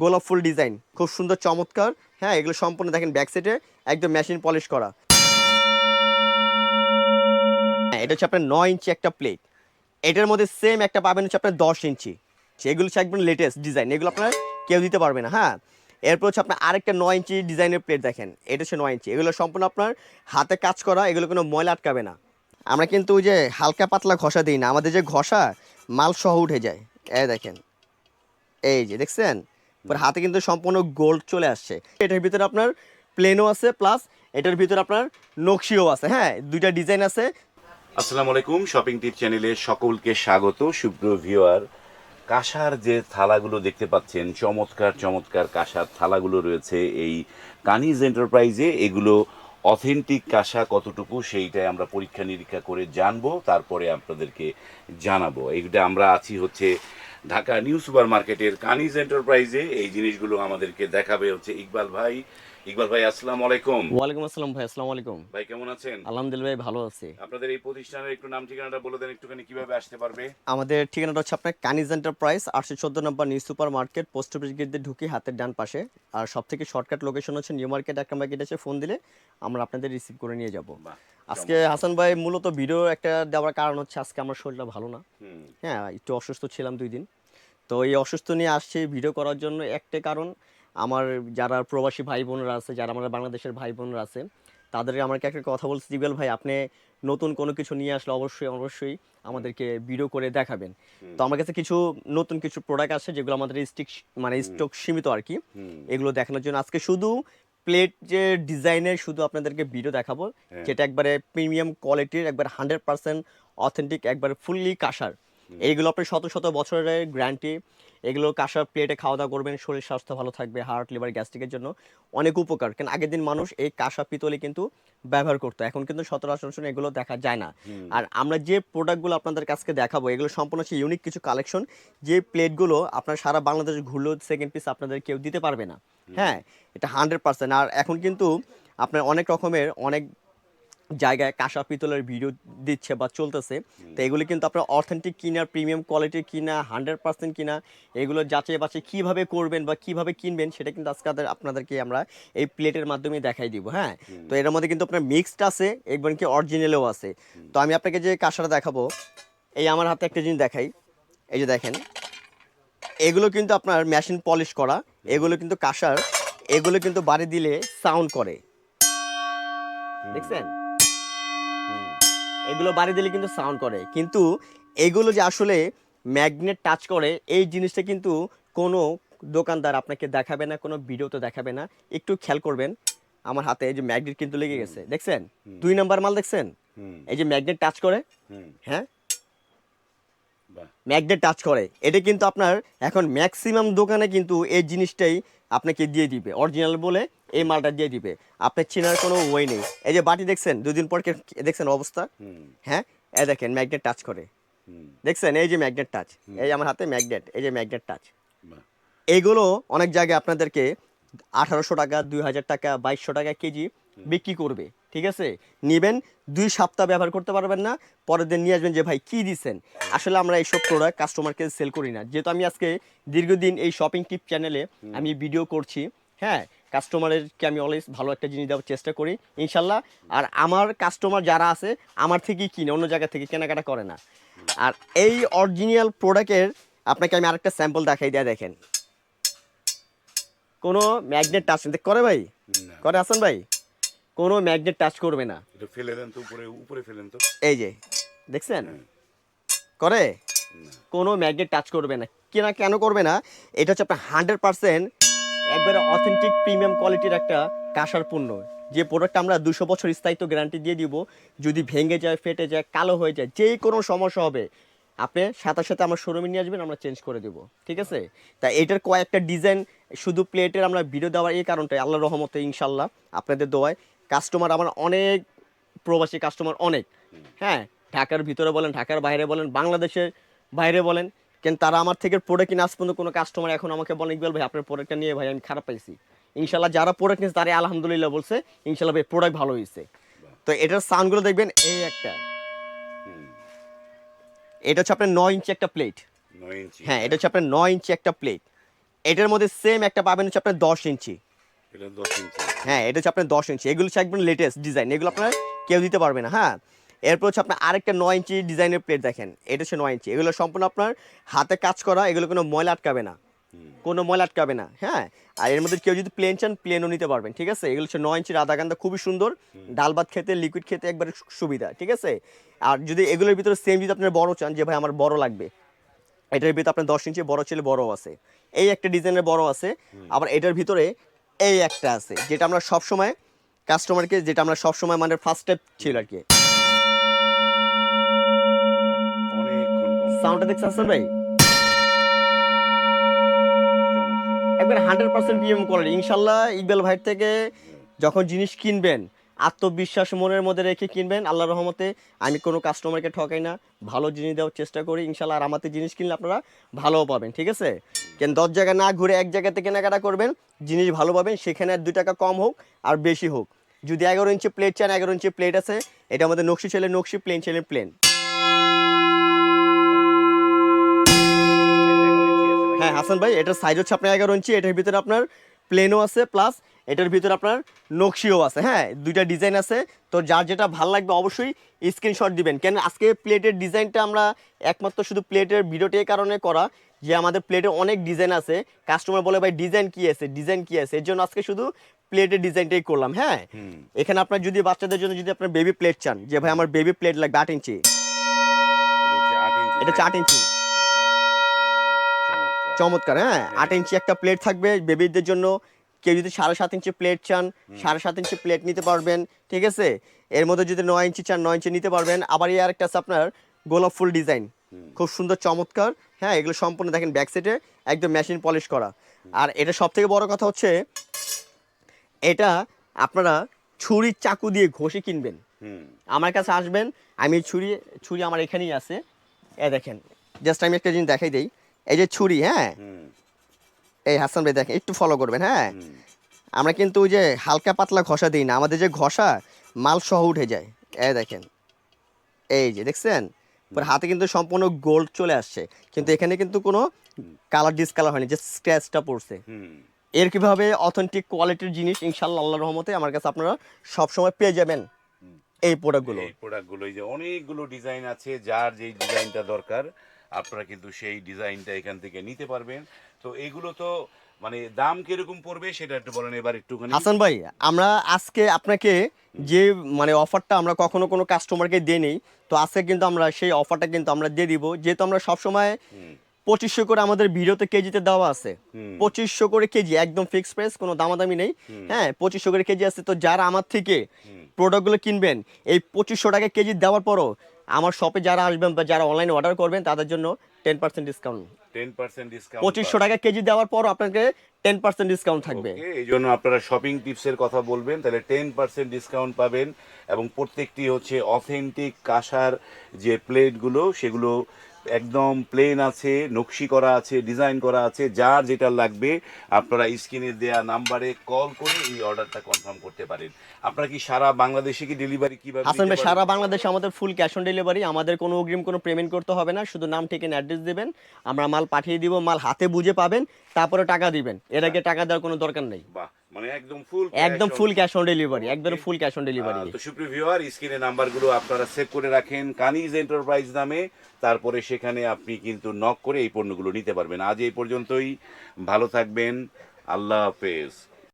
গোলাপ ফুল ডিজাইন। খুব সুন্দর, চমৎকার। হ্যাঁ এগুলো সম্পূর্ণ দেখেন ব্যাক সাইডে একদম মেশিন পলিশ করা। হ্যাঁ এটা হচ্ছে আপনার নয় ইঞ্চি একটা প্লেট এটার মধ্যে সেম একটা পাবেন হচ্ছে আপনার দশ ইঞ্চি। সেগুলো হচ্ছে একদম লেটেস্ট ডিজাইন এগুলো আপনার কেউ দিতে পারবে না হ্যাঁ। এরপর হচ্ছে আপনার আরেকটা নয় ইঞ্চি ডিজাইনের প্লেট দেখেন। এটা হচ্ছে নয় ইঞ্চি। এগুলো সম্পূর্ণ আপনার হাতে কাজ করা, এগুলো কোনো ময়লা আটকাবে না। আমরা কিন্তু ওই যে হালকা পাতলা ঘষা দিই না। আমাদের যে ঘষা, মাল সহ উঠে যায়। এ দেখেন। এই যে, দেখছেন? হাতে কিন্তু সম্পূর্ণ গোল্ড চলে আসছে। এটার ভিতরে আপনার প্লেনও আছে প্লাস এটার ভিতরে আপনার নকশিও আছে হ্যাঁ দুইটা ডিজাইন আছে। আসসালামু আলাইকুম শপিং টিপ চ্যানেলে সকলকে স্বাগত সুপ্র ভিউয়ার কাঁসার যে থালাগুলো দেখতে পাচ্ছেন, চমৎকার চমৎকার কাঁসার থালাগুলো রয়েছে এই কানিজ এন্টারপ্রাইজে এগুলো অথেন্টিক কাঁসা কতটুকু সেইটাই আমরা পরীক্ষা নিরীক্ষা করে জানব, তারপরে আপনাদেরকে জানাব। এইটা আমরা আছি হচ্ছে ঢাকা নিউ সুপার মার্কেটের কানিজ এন্টারপ্রাইজে এই জিনিসগুলো আমাদেরকে দেখাবে হচ্ছে ইকবাল ভাই। ইকবাল ভাই আসসালামু আলাইকুম। ওয়ালাইকুম আসসালাম ভাই আসসালামু আলাইকুম। ভাই কেমন আছেন? আলহামদুলিল্লাহ ভাই ভালো আছি। আপনাদের এই প্রতিষ্ঠানের একটু নাম ঠিকানাটা বলে দেন একটুখানি কীভাবে আসতে পারবে? আমাদের ঠিকানাটা হচ্ছে আপনার কানিজ এন্টারপ্রাইজ আটশো চোদ্দ নম্বর new super market post office gate দিয়ে ঢুকি হাতের ডান পাশে। আর সব থেকে শর্টকাট লোকেশন হচ্ছে নিউ মার্কেট এক নম্বর গেট আছে ফোন দিলে আমরা আপনাদের রিসিভ করে নিয়ে যাব। আজকে হাসান ভাই মূলত ভিডিও একটা দেওয়ার কারণ হচ্ছে আজকে আমার শরীরটা ভালো না। হ্যাঁ একটু অসুস্থ ছিলাম দুই দিন। তো এই অসুস্থ নিয়ে আসছি ভিডিও করার জন্য একটাই কারণ আমার যারা প্রবাসী ভাই বোনরা আছে যারা আমাদের বাংলাদেশের ভাই বোনরা আছে তাদেরকে আমাকে একটা কথা বলছে। জিবেল ভাই আপনি নতুন কোনো কিছু নিয়ে আসলে অবশ্যই অবশ্যই আমাদেরকে ভিডিও করে দেখাবেন। তো আমার কাছে কিছু নতুন কিছু প্রোডাক্ট আছে যেগুলো আমাদের স্টিক মানে স্টক সীমিত আর কি। এগুলো দেখানোর জন্য আজকে শুধু প্লেট যে ডিজাইনের শুধু আপনাদেরকে ভিডিও দেখাবো হ্যাঁ। যেটা একবারে প্রিমিয়াম কোয়ালিটির একবার হান্ড্রেড পার্সেন্ট অথেন্টিক একবার ফুললি কাঁসার। এইগুলো আপনি শত শত বছরের গ্যারান্টি এগুলো কাঁসার প্লেটে খাওয়া দাওয়া করবেন শরীর স্বাস্থ্য ভালো থাকবে হার্ট লিভার গ্যাস্ট্রিকের জন্য অনেক উপকার। কারণ আগের দিন মানুষ এই কাঁসা পিতলে কিন্তু ব্যবহার করতো এখন কিন্তু সচরাচর এগুলো দেখা যায় না। আর আমরা যে প্রোডাক্টগুলো আপনাদের কাছকে দেখাবো এগুলো সম্পূর্ণ হচ্ছে ইউনিক কিছু কালেকশন যে প্লেটগুলো আপনার সারা বাংলাদেশ ঘুরলেও সেকেন্ড পিস আপনাদের কেউ দিতে পারবে না। হ্যাঁ এটা হান্ড্রেড পার্সেন্ট আর এখন কিন্তু আপনার অনেক রকমের অনেক জায়গায় কাঁসা পিতলের ভিডিও দিচ্ছে বা চলতেছে। তো এগুলো কিন্তু আপনার অথেন্টিক কিনা প্রিমিয়াম কোয়ালিটির কিনা হান্ড্রেড পার্সেন্ট কিনা এগুলো যাচাই বাছাই কীভাবে করবেন বা কীভাবে কিনবেন সেটা কিন্তু আজকে আপনাদেরকে আমরা এই প্লেটের মাধ্যমে দেখাই দিব হ্যাঁ? তো এর মধ্যে কিন্তু আপনার মিক্সড আছে একবার কি অরিজিনালও আছে। তো আমি আপনাকে যে কাঁসাটা দেখাবো এই আমার হাতে একটা জিনিস দেখাই। এই যে দেখেন এগুলো কিন্তু আপনার মেশিন পলিশ করা এগুলো কিন্তু কাঁসার এগুলো কিন্তু বাড়ি দিলে সাউন্ড করে। দেখছেন? এগুলো বাড়ি দিলে কিন্তু সাউন্ড করে। কিন্তু এগুলো যে আসলে ম্যাগনেট টাচ করে এই জিনিসটা কিন্তু কোনো দোকানদার আপনাকে দেখাবে না কোনো ভিডিওতে দেখাবে না। একটু খেয়াল করবেন আমার হাতে এই যে ম্যাগনেট কিন্তু লেগে গেছে। দেখছেন? দুই নাম্বার মাল দেখছেন? এই যে ম্যাগনেট টাচ করে হ্যাঁ? ম্যাগনেট টাচ করে। এটা কিন্তু আপনার এখন ম্যাক্সিমাম দোকানে কিন্তু এই জিনিসটাই আপনাকে দিয়ে দিবে। অরিজিনাল বলে এই মালটা দিয়ে দিবে। আপনার চেনার কোনো ওয়ে নেই। এই যে বাটি দেখছেন দুদিন পর কে- দেখছেন অবস্থা? হ্যাঁ? এই দেখেন ম্যাগনেট টাচ করে। দেখছেন? এই যে ম্যাগনেট টাচ এই যে আমার হাতে ম্যাগনেট এই যে ম্যাগনেট টাচ এইগুলো অনেক জায়গায় আপনাদেরকে আঠারোশো টাকা দুই হাজার টাকা বাইশশো টাকা কেজি বিক্রি করবে। ঠিক আছে? নেবেন দুই সপ্তাহ ব্যবহার করতে পারবেন না পরের দিন নিয়ে আসবেন যে ভাই কি দিচ্ছেন আসলে আমরা এইসব প্রোডাক্ট কাস্টমারকে সেল করি না। যেহেতু আমি আজকে দীর্ঘদিন এই শপিং টিপ চ্যানেলে আমি ভিডিও করছি হ্যাঁ কাস্টমারেরকে আমি অলওয়েজ ভালো একটা জিনিস দেওয়ার চেষ্টা করি ইনশাল্লাহ। আর আমার কাস্টমার যারা আছে আমার থেকেই কিনে অন্য জায়গা থেকে কেনাকাটা করে না। আর এই অরিজিনাল প্রোডাক্টের আপনাকে আমি আরেকটা স্যাম্পল দেখাই দেয়া দেখেন। কোনো ম্যাগনেট টাচ করে ভাই? করে আসেন ভাই? কোনো ম্যাগনেট টাচ করবে না। ফেলে দেন তো উপরে উপরে ফেলেন তো। এই যে দেখছেন? করে? কোনো ম্যাগনেট টাচ করবে না। কেনা কেন করবে না? এটা হচ্ছে আপনার হান্ড্রেড পার্সেন্ট একবারে অথেন্টিক প্রিমিয়াম কোয়ালিটির একটা কাঁসার পণ্য, যে প্রোডাক্ট আমরা দুশো বছর স্থায়িত্ব গ্যারান্টি দিয়ে দিব, যদি ভেঙে যায়, ফেটে যায়, কালো হয়ে যায়, যে কোনো সমস্যা হবে, আপনি সাথে সাথে আমার শোরুমে নিয়ে আসবেন, আমরা চেঞ্জ করে দেবো, ঠিক আছে? তা এটার কয়েকটা ডিজাইন শুধু প্লেটের আমরা ভিডিও দেওয়ার এই কারণটাই আল্লাহ রহমতে ইনশাল্লাহ আপনাদের দোয়ায় কাস্টমার আমার অনেক, প্রবাসী কাস্টমার অনেক হ্যাঁ? ঢাকার ভিতরে বলেন, ঢাকার বাইরে বলেন, বাংলাদেশের বাইরে বলেন কিন্তু তারা আমার থেকে প্রোডাক্ট কিনে আজ পর্যন্ত কোনো কাস্টমার এখন আমাকে বলেন ইকবাল ভাই আপনার প্রোডাক্টটা নিয়ে ভাই আমি খারাপ পাইছি। ইনশাল্লাহ যারা প্রোডাক্ট নিয়েছে তারাই আলহামদুলিল্লাহ বলছে ইনশাল্লাহ ভাই প্রোডাক্ট ভালো হয়েছে তো এটার সাউন্ডগুলো দেখবেন এই একটা। এটা হচ্ছে আপনার নয় ইঞ্চি একটা প্লেট হ্যাঁ এটা হচ্ছে আপনার নয় ইঞ্চি একটা প্লেট এটার মধ্যে সেম একটা পাবেন হচ্ছে আপনার দশ ইঞ্চি। হ্যাঁ এটা হচ্ছে আপনার দশ ইঞ্চি। এগুলো হচ্ছে একদম লেটেস্ট ডিজাইন এগুলো আপনার কেউ দিতে পারবে না হ্যাঁ? এরপর হচ্ছে আপনার আরেকটা নয় ইঞ্চি ডিজাইনের প্লেট দেখেন। এটা হচ্ছে নয় ইঞ্চি। এগুলো সম্পূর্ণ আপনার হাতে কাজ করা, এগুলো কোনো ময়লা আটকাবে না। কোনো ময়লা আটকাবে না হ্যাঁ? আর এর মধ্যে কেউ যদি প্লেন চান প্লেনও নিতে পারবেন, ঠিক আছে? এগুলো হচ্ছে নয় ইঞ্চি রাধাকান্দা খুবই সুন্দর। ডাল ভাত খেতে লিকুইড খেতে একবারে সুবিধা, ঠিক আছে? আর যদি এগুলোর ভিতরে সেম যদি আপনার বড় চান, যে ভাই আমার বড় লাগবে, এটার ভিতরে আপনার দশ ইঞ্চি বড় ছিল বড় আছে। এই একটা ডিজাইনের বড় আছে। আবার এটার ভিতরে এই একটা আছে, যেটা আমরা সবসময় কাস্টমারকে যেটা আমরা সবসময় মানে ফার্স্ট স্টেপ ছিল আর কি। সাউন্ডটা দেখতে আসছেন ভাই? একবার হান্ড্রেড পার্সেন্ট পিএম কোয়ালিটি ইনশাল্লাহ ইকবাল ভাইয়ের থেকে যখন জিনিস কিনবেন, আত্মবিশ্বাস মনের মধ্যে রেখে কিনবেন আল্লাহ রহমতে আমি কোনো কাস্টমারকে ঠকাই না। ভালো জিনিস দেওয়ার চেষ্টা করি, ইনশাল্লাহ আর আমাদের জিনিস কিনলে আপনারা ভালোও পাবেন, ঠিক আছে? কেন দশ জায়গায় না ঘুরে এক জায়গাতে কেনাকাটা করবেন, জিনিস ভালো পাবেন, সেখানে আর দুই টাকা কম হোক আর বেশি হোক। যদি এগারো ইঞ্চি প্লেট চান, এগারো ইঞ্চি প্লেট আছে, এটা আমাদের নকশি ছেলে নকশি প্লেন ছেলে প্লেন হ্যাঁ হাসান ভাই এটার সাইজ হচ্ছে আপনার এগারো ইঞ্চি এটার ভিতরে আপনার প্লেনও আছে প্লাস এটার ভিতরে আপনার নকশিও আছে। হ্যাঁ দুইটা ডিজাইন আছে। তো যার যেটা ভালো লাগবে অবশ্যই স্ক্রিনশট দিবেন। কেন আজকে প্লেটের ডিজাইনটা আমরা একমাত্র শুধু প্লেটের ভিডিওটি কারণে করা যে আমাদের প্লেটে অনেক ডিজাইন আছে। কাস্টমার বলে ভাই ডিজাইন কি আছে? ডিজাইন কি আছে? এর জন্য আজকে শুধু প্লেটের ডিজাইনটাই করলাম। হ্যাঁ এখানে আপনার যদি বাচ্চাদের জন্য যদি আপনার বেবি প্লেট চান যে ভাই আমার বেবি প্লেট লাগবে আট ইঞ্চি। এটা আট ইঞ্চি। চমৎকার হ্যাঁ? আট ইঞ্চি একটা প্লেট থাকবে বেবিদের জন্য। কেউ যদি সাড়ে সাত ইঞ্চি প্লেট চান সাড়ে সাত ইঞ্চি প্লেট নিতে পারবেন ঠিক আছে? এর মধ্যে যদি নয় ইঞ্চি চান নয় ইঞ্চি নিতে পারবেন। আবার এই আরেকটা আছে আপনার গোলাপ ফুল ডিজাইন খুব সুন্দর চমৎকার হ্যাঁ? এগুলো সম্পূর্ণ দেখেন ব্যাক সাইডে একদম মেশিন পলিশ করা। আর এটা সব থেকে বড় কথা হচ্ছে এটা আপনারা ছুরি চাকু দিয়ে ঘষে কিনবেন। আমার কাছে আসবেন আমি ছুরি ছুরি আমার এখানেই আছে। এ দেখেন জাস্ট আমি একটা জিনিস দেখাই দেই। এই যে ছুরি হ্যাঁ? এই হাসান ভাই দেখেন একটু ফলো করবেন হ্যাঁ? আমরা কিন্তু ওই যে হালকা পাতলা ঘষা দিই না আমাদের যে ঘষা মাল সহ উঠে যায়। এই দেখেন এই যে দেখছেন? পরে হাতে কিন্তু সম্পূর্ণ গোল্ড চলে আসছে। কিন্তু এখানে কিন্তু কোনো কালার ডিসকালার হয়নি যে স্ক্র্যাচটা পড়ছে। এর কীভাবে অথেন্টিক কোয়ালিটির জিনিস ইনশাল্লাহ আল্লাহর রহমতে আমার কাছে আপনারা সবসময় পেয়ে যাবেন। এই প্রোডাক্টগুলো এই প্রোডাক্টগুলো এই যে অনেকগুলো ডিজাইন আছে যার যেই ডিজাইনটা দরকার আপনারা কিন্তু সেই ডিজাইনটা এখান থেকে নিতে পারবেন। তো এইগুলো তো মানে দাম কীরকম পড়বে সেটা একটু বলেন এবার একটুখানি। হাসান ভাই আমরা আজকে আপনাকে যে মানে অফারটা আমরা কখনো কোনো কাস্টমারকে দিই নেই তো আজকে কিন্তু আমরা সেই অফারটা কিন্তু আমরা দিয়ে দিব। যেহেতু আমরা সবসময় পঁচিশশো করে আমাদের ভিডিওতে কেজিতে দেওয়া আছে। পঁচিশশো করে কেজি একদম ফিক্সড প্রাইস কোনো দামাদামি নেই। হ্যাঁ পঁচিশশো করে কেজি আছে তো যারা আমার থেকে। প্রোডাক্টগুলো কিনবেন এই পঁচিশশো টাকা কেজি দেওয়ার পরও আমার শপে যারা আসবেন বা যারা অনলাইনে অর্ডার করবেন তাদের জন্য টেন পার্সেন্ট ডিসকাউন্ট 10% ডিসকাউন্ট পঁচিশশো টাকা কেজি দেওয়ার পর আপনাকে টেন পার্সেন্ট ডিসকাউন্ট থাকবে। এই জন্য আপনারা শপিং টিপসের কথা বলবেন তাহলে টেন পার্সেন্ট ডিসকাউন্ট পাবেন। এবং প্রত্যেকটি হচ্ছে অথেন্টিক কাঁসার যে প্লেটগুলো সেগুলো একদম প্লেন আছে নকশি করা আছে ডিজাইন করা আছে যার যেটা লাগবে আপনারা স্ক্রিনে দেয়া নাম্বারে কল করে এই অর্ডারটা কনফার্ম করতে পারেন। আপনারা কি সারা বাংলাদেশে কি ডেলিভারি কীভাবে হাসান নিতে ভাই সারা বাংলাদেশে আমাদের ফুল ক্যাশ অন ডেলিভারি আমাদের কোনো অগ্রিম কোনো পেমেন্ট করতে হবে না শুধু নাম ঠিকানা অ্যাড্রেস দেবেন আমরা মাল পাঠিয়ে দিব মাল হাতে বুঝে পাবেন তারপরে টাকা দিবেন। এর আগে টাকা দেওয়ার কোনো দরকার নেই। বাহ একদম ফুল একদম ফুল ক্যাশ অন ডেলিভারি একদম ফুল ক্যাশ অন ডেলিভারি তো সুপ্রিয় ভিউয়ার স্ক্রিনে নাম্বারগুলো আপনারা সেভ করে রাখেন। কানিজ এন্টারপ্রাইজ নামে। তারপরে সেখানে আপনি কিন্তু নক করে এই পণ্যগুলো নিতে পারবেন। আজ এই পর্যন্তই। ভালো থাকবেন। আল্লাহ হাফেজ।